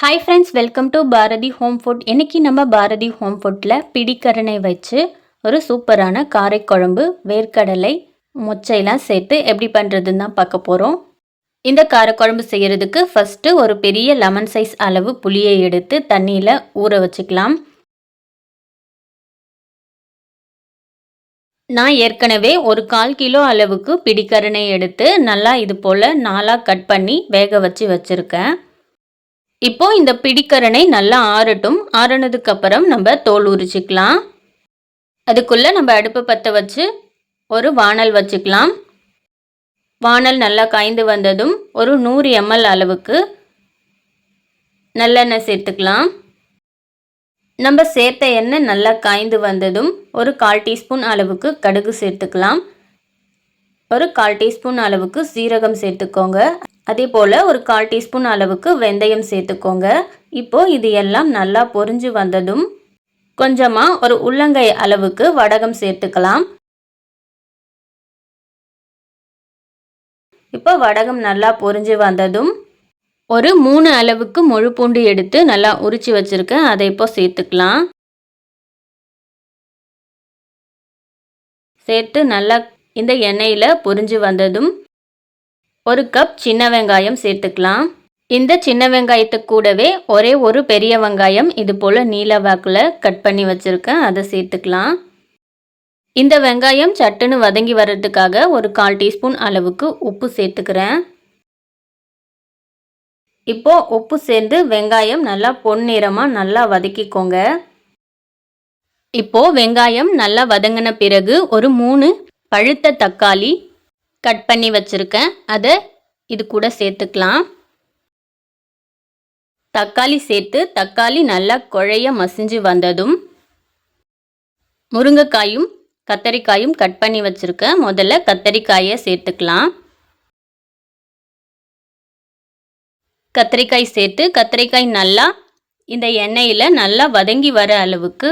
Hi friends welcome to Bharathi home food இன்னைக்கு நம்ம Bharathi home ஃபுட்டில் பிடிக்கரணை வச்சு ஒரு சூப்பரான காரைக்குழம்பு வேர்க்கடலை மொச்சைலாம் சேர்த்து எப்படி பண்ணுறதுன்னு தான் பார்க்க போகிறோம் இந்த காரக்குழம்பு செய்கிறதுக்கு ஃபஸ்ட்டு ஒரு பெரிய லெமன் சைஸ் அளவு புளியை எடுத்து தண்ணியில் ஊற வச்சுக்கலாம். நான் ஏற்கனவே ஒரு கால் கிலோ அளவுக்கு பிடிக்கரணை எடுத்து நல்லா இது போல் நாலாக கட் பண்ணி வேக வச்சு வச்சுருக்கேன். இப்போ இந்த பிடிக்கரணை நல்லா ஆறட்டும். ஆறுனதுக்கப்புறம் நம்ம தோல் உரிச்சிக்கலாம். அதுக்குள்ளே நம்ம அடுப்பு பற்ற வச்சு ஒரு வானல் வச்சுக்கலாம். வானல் நல்லா காய்ந்து வந்ததும் ஒரு நூறு எம்எல் அளவுக்கு நல்லெண்ணெய் சேர்த்துக்கலாம். நம்ம சேர்த்த எண்ணெய் நல்லா காய்ந்து வந்ததும் ஒரு கால் டீஸ்பூன் அளவுக்கு கடுகு சேர்த்துக்கலாம். ஒரு கால் டீஸ்பூன் அளவுக்கு சீரகம் சேர்த்துக்கோங்க. அதே போல் ஒரு கால் டீஸ்பூன் அளவுக்கு வெந்தயம் சேர்த்துக்கோங்க. இப்போ இது எல்லாம் நல்லா பொரிஞ்சு வந்ததும் கொஞ்சமாக ஒரு உள்ளங்கை அளவுக்கு வடகம் சேர்த்துக்கலாம். இப்போ வடகம் நல்லா பொரிஞ்சு வந்ததும் ஒரு மூணு அளவுக்கு முழு பூண்டு எடுத்து நல்லா உரிச்சு வச்சுருக்கேன். அதை இப்போ சேர்த்துக்கலாம். சேர்த்து நல்லா இந்த எண்ணெயில் பொரிஞ்சு வந்ததும் ஒரு கப் சின்ன வெங்காயம் சேர்த்துக்கலாம். இந்த சின்ன வெங்காயத்துக்கு கூடவே ஒரே ஒரு பெரிய வெங்காயம் இது போல் நீல வாக்கில் கட் பண்ணி வச்சுருக்கேன். அதை சேர்த்துக்கலாம். இந்த வெங்காயம் சட்டுன்னு வதங்கி வர்றதுக்காக ஒரு கால் டீஸ்பூன் அளவுக்கு உப்பு சேர்த்துக்கிறேன். இப்போ உப்பு சேர்ந்து வெங்காயம் நல்லா பொன்னிறமாக நல்லா வதக்கிக்கோங்க. இப்போ வெங்காயம் நல்லா வதங்கின பிறகு ஒரு மூணு பழுத்த தக்காளி கட் பண்ணி வச்சுருக்கேன். அதை இது கூட சேர்த்துக்கலாம். தக்காளி சேர்த்து தக்காளி நல்லா குழைய மசிஞ்சு வந்ததும் முருங்கைக்காயும் கத்தரிக்காயும் கட் பண்ணி வச்சுருக்கேன். முதல்ல கத்தரிக்காயை சேர்த்துக்கலாம். கத்திரிக்காய் சேர்த்து கத்திரிக்காய் நல்லா இந்த எண்ணெயில் நல்லா வதங்கி வர அளவுக்கு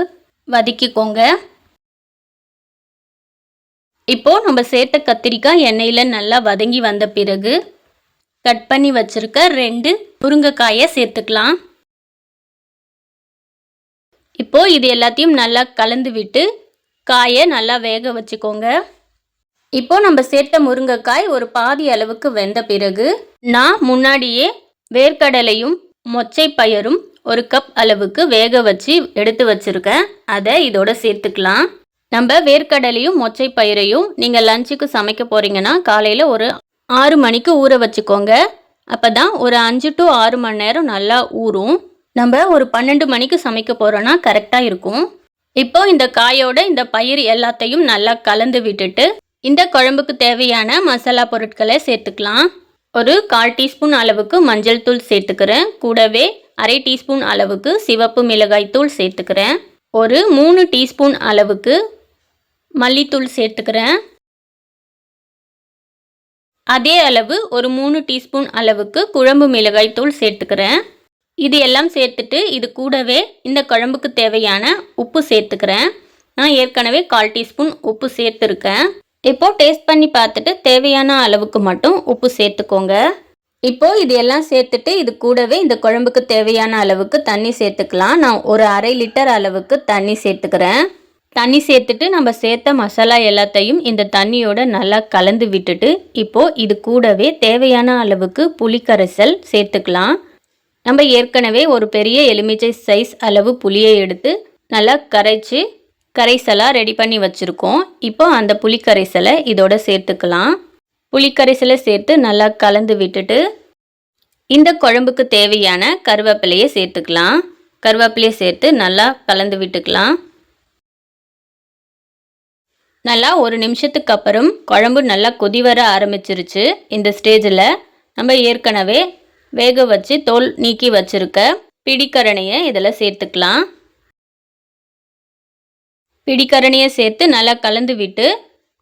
வதக்கிக்கோங்க. இப்போது நம்ம சேர்த்த கத்திரிக்காய் எண்ணெயில் நல்லா வதங்கி வந்த பிறகு கட் பண்ணி வச்சுருக்க ரெண்டு முருங்கைக்காயை சேர்த்துக்கலாம். இப்போது இது எல்லாத்தையும் நல்லா கலந்து விட்டு காயை நல்லா வேக வச்சுக்கோங்க. இப்போது நம்ம சேர்த்த முருங்கைக்காய் ஒரு பாதி அளவுக்கு வெந்த பிறகு நான் முன்னாடியே வேர்க்கடலையும் மொச்சை பயரும் ஒரு கப் அளவுக்கு வேக வச்சு எடுத்து வச்சுருக்கேன். அதை இதோட சேர்த்துக்கலாம். நம்ம வேர்க்கடலையும் மொச்சை பயிரையும் நீங்கள் லஞ்சுக்கு சமைக்க போகிறீங்கன்னா காலையில் ஒரு ஆறு மணிக்கு ஊற வச்சுக்கோங்க. அப்போ தான் ஒரு அஞ்சு டு ஆறு மணி நேரம் நல்லா ஊறும். நம்ம ஒரு பன்னெண்டு மணிக்கு சமைக்க போகிறோன்னா கரெக்டாக இருக்கும். இப்போ இந்த காயோட இந்த பயிர் எல்லாத்தையும் நல்லா கலந்து விட்டுட்டு இந்த குழம்புக்கு தேவையான மசாலா பொருட்களை சேர்த்துக்கலாம். ஒரு கால் டீஸ்பூன் அளவுக்கு மஞ்சள் தூள் சேர்த்துக்கிறேன். கூடவே அரை டீஸ்பூன் அளவுக்கு சிவப்பு மிளகாய் தூள் சேர்த்துக்கிறேன். ஒரு மூணு டீஸ்பூன் அளவுக்கு மல்லித்தூள் சேர்த்துக்கிறேன். அதே அளவு ஒரு மூணு டீஸ்பூன் அளவுக்கு குழம்பு மிளகாய் தூள் சேர்த்துக்கிறேன். இது எல்லாம் சேர்த்துட்டு இது கூடவே இந்த குழம்புக்கு தேவையான உப்பு சேர்த்துக்கிறேன். நான் ஏற்கனவே கால் டீஸ்பூன் உப்பு சேர்த்துருக்கேன். இப்போ டேஸ்ட் பண்ணி பார்த்துட்டு தேவையான அளவுக்கு மட்டும் உப்பு சேர்த்துக்கோங்க. இப்போ இது எல்லாம் சேர்த்துட்டு இது கூடவே இந்த குழம்புக்கு தேவையான அளவுக்கு தண்ணி சேர்த்துக்கலாம். நான் ஒரு அரை லிட்டர் அளவுக்கு தண்ணி சேர்த்துக்கிறேன். தண்ணி சேர்த்துட்டு நம்ம சேர்த்த மசாலா எல்லாத்தையும் இந்த தண்ணியோட நல்லா கலந்து விட்டுட்டு இப்போது இது கூடவே தேவையான அளவுக்கு புளிக்கரைசல் சேர்த்துக்கலாம். நம்ம ஏற்கனவே ஒரு பெரிய எலுமிச்சை சைஸ் அளவு புளியை எடுத்து நல்லா கரைச்சி கரைசலாக ரெடி பண்ணி வச்சுருக்கோம். இப்போ அந்த புளிக்கரைசலை இதோட சேர்த்துக்கலாம். புளிக்கரைசலை சேர்த்து நல்லா கலந்து விட்டுட்டு இந்த குழம்புக்கு தேவையான கருவேப்பிலையை சேர்த்துக்கலாம். கருவேப்பிலையை சேர்த்து நல்லா கலந்து விட்டுக்கலாம். நல்லா ஒரு நிமிஷத்துக்கு அப்புறம் குழம்பு நல்லா கொதி வர ஆரம்பிச்சிருச்சு. இந்த ஸ்டேஜில் நம்ம ஏற்கனவே வேக வச்சு தோல் நீக்கி வச்சுருக்க பிடிக்கரணையை இதில் சேர்த்துக்கலாம். பிடிக்கரணையை சேர்த்து நல்லா கலந்து விட்டு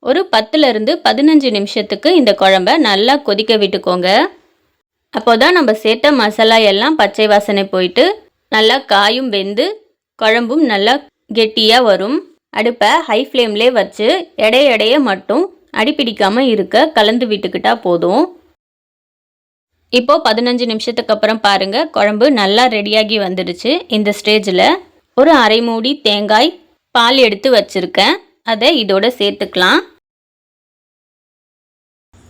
ஒரு பத்துலேருந்து பதினஞ்சு நிமிஷத்துக்கு இந்த குழம்ப நல்லா கொதிக்க விட்டுக்கோங்க. அப்போ தான் நம்ம சேர்த்த மசாலா எல்லாம் பச்சை வாசனை போயிட்டு நல்லா காயும் வெந்து குழம்பும் நல்லா கெட்டியாக வரும். அடுப்பை ஹை ஃப்ளேம்லே வச்சு எடைய எடைய மட்டும் அடிப்பிடிக்காமல் இருக்க கலந்து விட்டுக்கிட்டால் போதும். இப்போது பதினஞ்சு நிமிஷத்துக்கு அப்புறம் பாருங்கள் குழம்பு நல்லா ரெடியாகி வந்துடுச்சு. இந்த ஸ்டேஜில் ஒரு அரை மூடி தேங்காய் பால் எடுத்து வச்சுருக்கேன். அதை இதோட சேர்த்துக்கலாம்.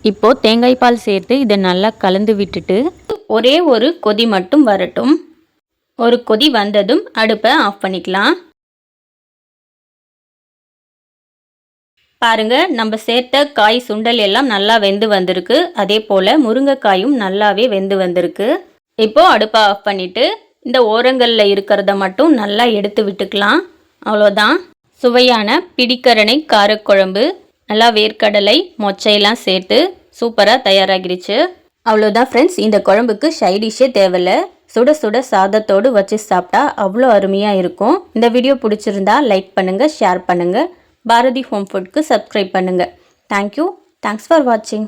இப்போது தேங்காய் பால் சேர்த்து இதை நல்லா கலந்து விட்டுட்டு ஒரே ஒரு கொதி மட்டும் வரட்டும். ஒரு கொதி வந்ததும் அடுப்பை ஆஃப் பண்ணிக்கலாம். பாருங்க நம்ம சேர்த்த காய் சுண்டல் எல்லாம் நல்லா வெந்து வந்திருக்கு. அதே போல் முருங்கைக்காயும் நல்லாவே வெந்து வந்திருக்கு. இப்போது அடுப்பை ஆஃப் பண்ணிவிட்டு இந்த ஓரங்களில் இருக்கிறத மட்டும் நல்லா எடுத்து விட்டுக்கலாம். அவ்வளோதான் சுவையான பிடிக்கரணை காரக்குழம்பு நல்லா வேர்க்கடலை மொச்சையெல்லாம் சேர்த்து சூப்பராக தயாராகிருச்சு. அவ்வளோதான் ஃப்ரெண்ட்ஸ் இந்த குழம்புக்கு சைடிஷே தேவையில்லை. சுட சுட சாதத்தோடு வச்சு சாப்பிட்டா அவ்வளோ அருமையாக இருக்கும். இந்த வீடியோ பிடிச்சிருந்தா லைக் பண்ணுங்கள் ஷேர் பண்ணுங்கள் பாரதி ஹோம் ஃபுட்க்கு சப்ஸ்கிரைப் பண்ணுங்கள் தேங்க்யூ தேங்க்ஸ் ஃபார் வாட்சிங்